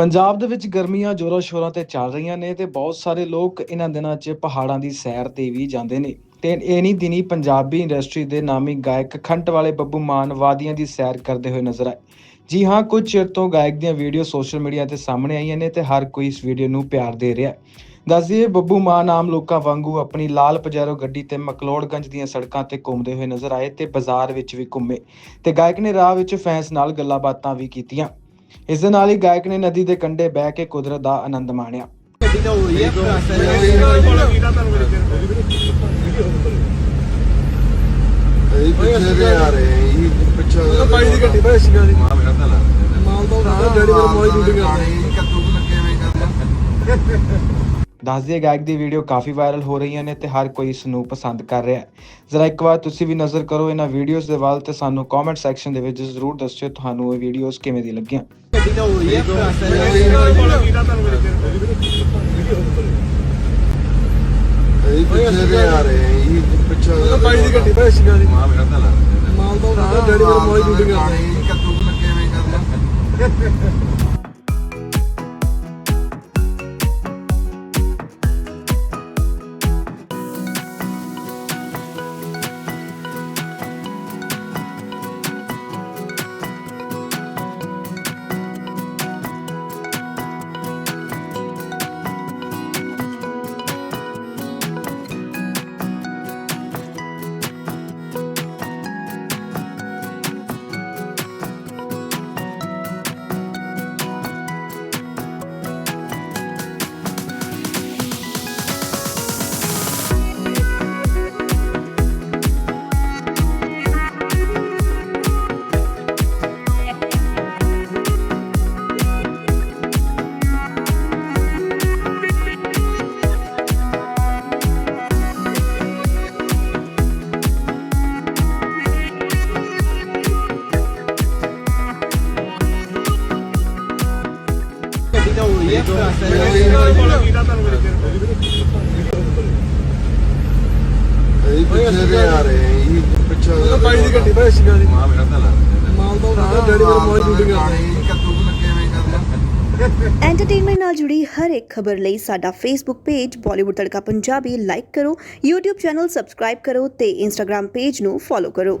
ਪੰਜਾਬ ਦੇ ਵਿੱਚ ਗਰਮੀਆਂ ਜ਼ੋਰਾਂ ਸ਼ੋਰਾਂ ਤੇ ਚੱਲ ਰਹੀਆਂ ਨੇ ਤੇ ਬਹੁਤ ਸਾਰੇ ਲੋਕ ਇਹਨਾਂ ਦਿਨਾਂ 'ਚ ਪਹਾੜਾਂ ਦੀ ਸੈਰ ਤੇ ਵੀ ਜਾਂਦੇ ਨੇ। ਤੇ ਇਨੀ ਦਿਨੀ ਪੰਜਾਬੀ ਇੰਡਸਟਰੀ ਦੇ ਨਾਮੀ ਗਾਇਕ ਖੰਟ ਵਾਲੇ ਬੱਬੂ ਮਾਨ ਵਾਦੀਆਂ ਦੀ ਸੈਰ ਕਰਦੇ ਹੋਏ ਨਜ਼ਰ ਆਏ। ਜੀ ਹਾਂ, ਕੁਝ ਚਿਰ ਤੋਂ ਗਾਇਕ ਦੀਆਂ ਵੀਡੀਓ ਸੋਸ਼ਲ ਮੀਡੀਆ ਤੇ ਸਾਹਮਣੇ ਆਈਆਂ ਨੇ ਤੇ ਹਰ ਕੋਈ ਇਸ ਵੀਡੀਓ ਨੂੰ ਪਿਆਰ ਦੇ ਰਿਹਾ ਹੈ। ਦੱਸ ਬੱਬੂ ਮਾਨ ਆਮ ਲੋਕਾਂ ਵਾਂਗੂ ਆਪਣੀ ਲਾਲ ਪਜੈਰੋ ਗੱਡੀ ਤੇ ਮਕਲੋੜਗੰਜ ਦੀਆਂ ਸੜਕਾਂ ਤੇ ਘੁੰਮਦੇ ਹੋਏ ਨਜ਼ਰ ਆਏ ਤੇ ਬਾਜ਼ਾਰ ਵਿੱਚ ਵੀ ਘੁੰਮੇ। ਤੇ ਗਾਇਕ ਨੇ ਰਾਹ ਵਿੱਚ ਫੈਨਸ ਨਾਲ ਗੱਲਾਂ ਬਾਤਾਂ ਵੀ ਕੀਤੀਆਂ। ਇਸ ਦੇ ਨਾਲ ਹੀ ਗਾਇਕ ਨੇ ਨਦੀ ਦੇ ਕੰਢੇ ਬਹਿ ਕੇ ਕੁਦਰਤ ਦਾ ਆਨੰਦ ਮਾਣਿਆ। ਗੱਡੀ ਤਾਂ ਹੋ ਰਹੀ ਹੈ ਇਹ ਪਿੱਛੇ ਦੇ ਆ ਰਹੇ ਹੈ। ਇਹ ਪਿੱਛੇ ਬਾਈ ਦੀ ਗੱਡੀ ਬਈ ਸੀਗਾ ਦੀ ਮਾਲ ਕਰਦਾ ਲੱਗਦਾ ਮਾਲ ਤਾਂ ਉਹਦਾ ਡੈਡੀ ਮੇਰਾ ਮੋਈ ਡਿਊਟੀ ਕਰਦਾ ਕੱਦੂ ਲੱਗੇ ਹੋਏ ਕਰਦਾ ਦੱਸ ਦਈਏ ਗਾਇਕ ਦੀ ਵੀਡੀਓ ਕਾਫੀ ਵਾਇਰਲ ਹੋ ਰਹੀਆਂ ਨੇ ਤੇ ਹਰ ਕੋਈ ਇਸ ਨੂੰ ਪਸੰਦ ਕਰ ਰਿਹਾ ਹੈ। ਜ਼ਰਾ ਇੱਕ ਵਾਰ ਤੁਸੀਂ ਵੀ ਨਜ਼ਰ ਕਰੋ ਇਹਨਾਂ ਵੀਡੀਓਜ਼ ਦੇ ਵੱਲ ਤੇ ਸਾਨੂੰ ਕਮੈਂਟ ਸੈਕਸ਼ਨ ਦੇ ਵਿੱਚ ਜ਼ਰੂਰ ਦੱਸਿਓ ਤੁਹਾਨੂੰ ਇਹ ਵੀਡੀਓਜ਼ ਕਿਵੇਂ ਦੀ ਲੱਗੀਆਂ। ਗੱਡੀ ਤਾਂ ਹੋ ਰਹੀ ਹੈ ਇਹ ਪਿੱਛੇ ਦੇ ਆ ਰਹੇ ਹੈ ਇਹ ਪਿੱਛੇ ਬਾਈ ਦੀ ਗੱਡੀ ਬਈ ਸੀਗਾ ਦੀ ਮਾਲ ਕਰਦਾ ਲੱਗਦਾ ਮਾਲ ਤਾਂ ਉਹਦਾ ਡੈਡੀ ਮੇਰਾ ਮੋਈ ਡਿਊਟੀ ਕਰਦਾ ਕੱਦੂ ਲੱਗੇ ਹੋਏ ਕਰਦਾ ਇਹ ਪਿੱਛੇ ਦੇ ਆ ਰਹੇ ਇਹ ਪਿੱਛੇ ਬਾਈ ਦੀ ਗੱਡੀ ਬਈ ਸੀਗਾ ਦੀ ਮਾਲ ਕਰਦਾ ਲੱਗਦਾ ਮਾਲ ਤਾਂ ਉਹਦਾ ਡੈਡੀ ਮੇਰਾ ਮੋਈ ਡਿਊਟੀ ਕਰਦਾ ਕੱਦੂ ਲੱਗੇ ਕਰਦਾ ਐਂਟਰਟੇਨਮੈਂਟ ਨਾਲ ਜੁੜੀ ਹਰ ਇੱਕ ਖਬਰ ਲਈ ਸਾਡਾ Facebook page Bollywood Tadka Punjabi like ਕਰੋ, YouTube ਚੈਨਲ ਸਬਸਕ੍ਰਾਈਬ ਕਰੋ ਤੇ Instagram ਪੇਜ ਨੂੰ ਫੋਲੋ ਕਰੋ।